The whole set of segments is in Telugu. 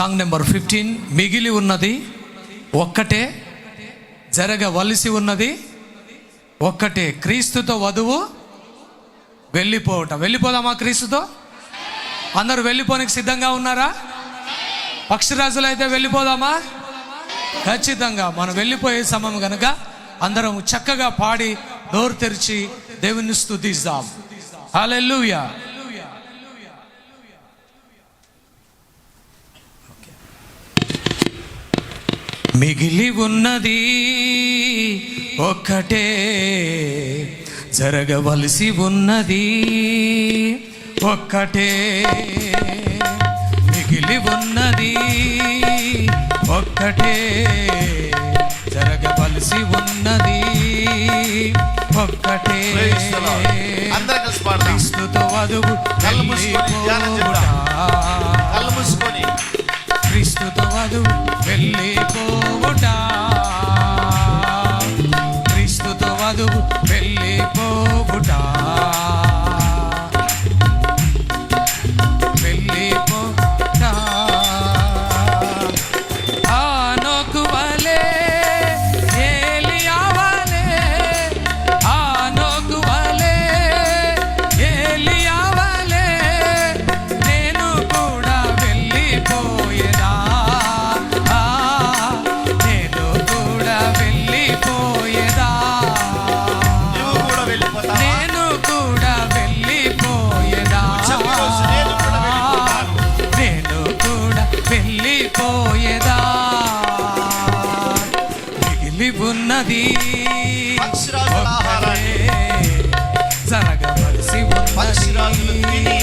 సాంగ్ నెంబర్ ఫిఫ్టీన్ మిగిలి ఉన్నది ఒక్కటే జరగవలసి ఉన్నది ఒక్కటే. క్రీస్తుతో వధువు వెళ్ళిపోవటం. వెళ్ళిపోదామా క్రీస్తుతో? అందరూ వెళ్ళిపోనికి సిద్ధంగా ఉన్నారా? పక్షిరాజులు అయితే వెళ్ళిపోదామా? ఖచ్చితంగా మనం వెళ్ళిపోయే సమయం కనుక అందరం చక్కగా పాడి డోర్ తెరిచి దేవుని స్థుతిస్తాం హలో మిగిలి ఉన్నది ఒక్కటే. జరగవలసి ఉన్నది ఒక్కటే. మిగిలి ఉన్నది ఒక్కటే. జరగవలసి ఉన్నది ఒక్కటే. అందరం కలిసి వధువు పక్షిరాజులు తిని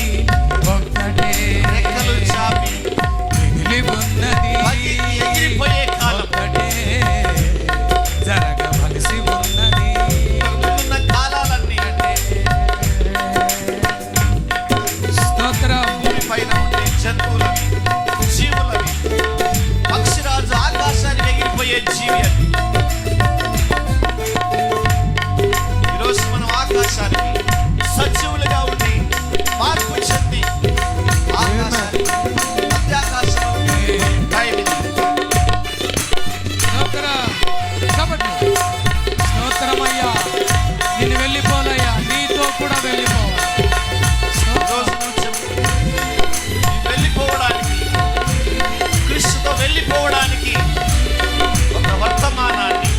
ఒక్కటే రెక్కలు చాపి మిగిలి ఉన్నది. ఎగిరిపోయే కాలం. ఒక్కటే జరగవలసి ఉన్నది. ఉన్న కాలాలన్నీ స్తోత్రం. భూమి పైన ఉండే జంతువులవి జీవులవి పక్షిరాజు ఆకాశానికి ఎగిరిపోయే జీవి అది. స్తోత్రం. కాబట్టి స్తోత్రమయ్యా నేను వెళ్ళిపోనయ్యా నీతో కూడా వెళ్ళిపోవాలి వెళ్ళిపోవడానికి క్రీస్తుతో వెళ్ళిపోవడానికి ఒక వర్తమానాన్ని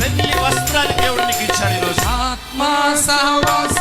వెళ్ళి వస్త్రాన్ని దేవుడు నీకు ఇచ్చాడు ఈరోజు. ఆత్మ సహవాసములో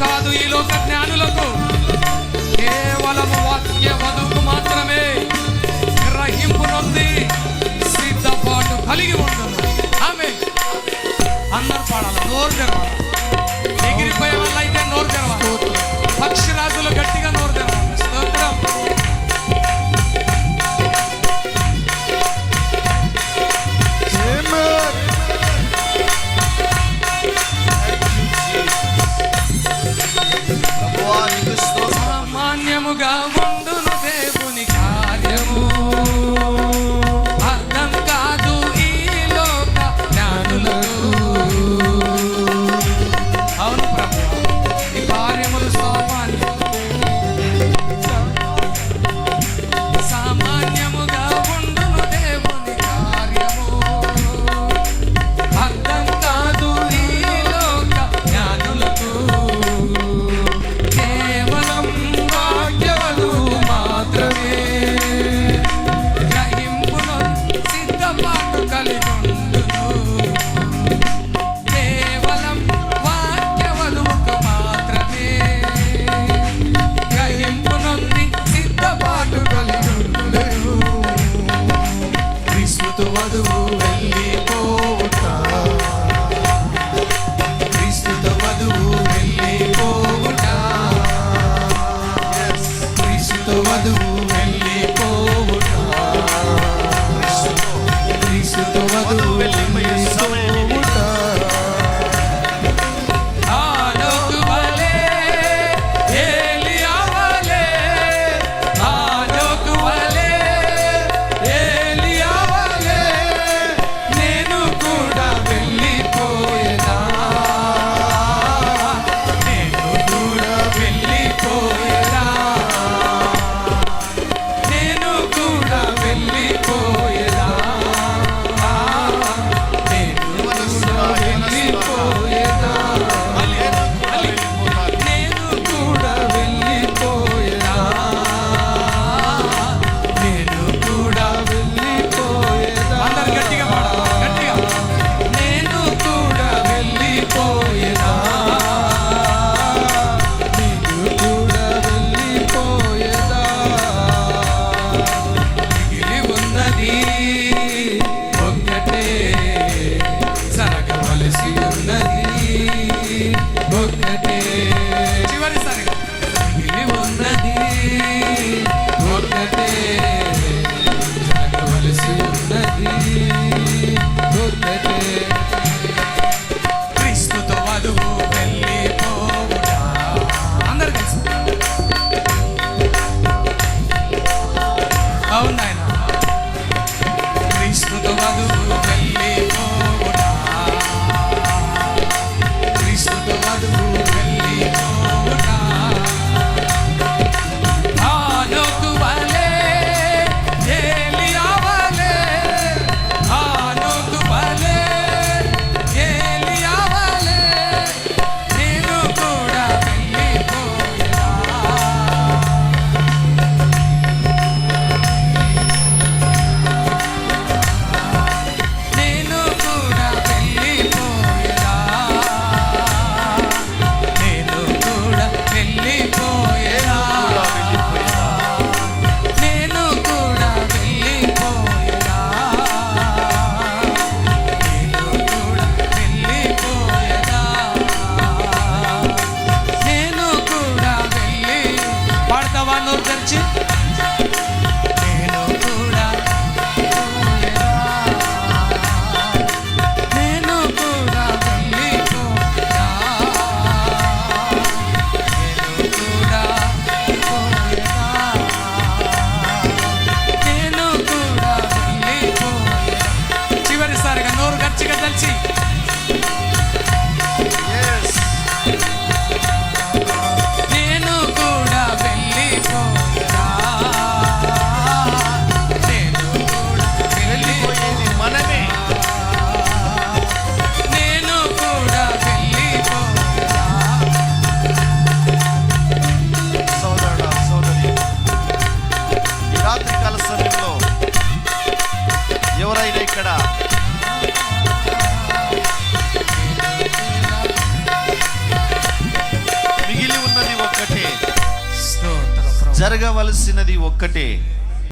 కాదు ఈ లోక జ్ఞానులకు. కేవలము వాక్య వధువుకు మాత్రమే గ్రహింపు నొంది సిద్ధపాటు కలిగి ఉంటుంది ఆమె అందరు పాడాలి నోరు జరవాలి ఎగిరిపోయే వాళ్ళు అయితే నోరు జరవాలి పక్షిరాజులు గట్టిగా మిగిలి ఒక్కటే.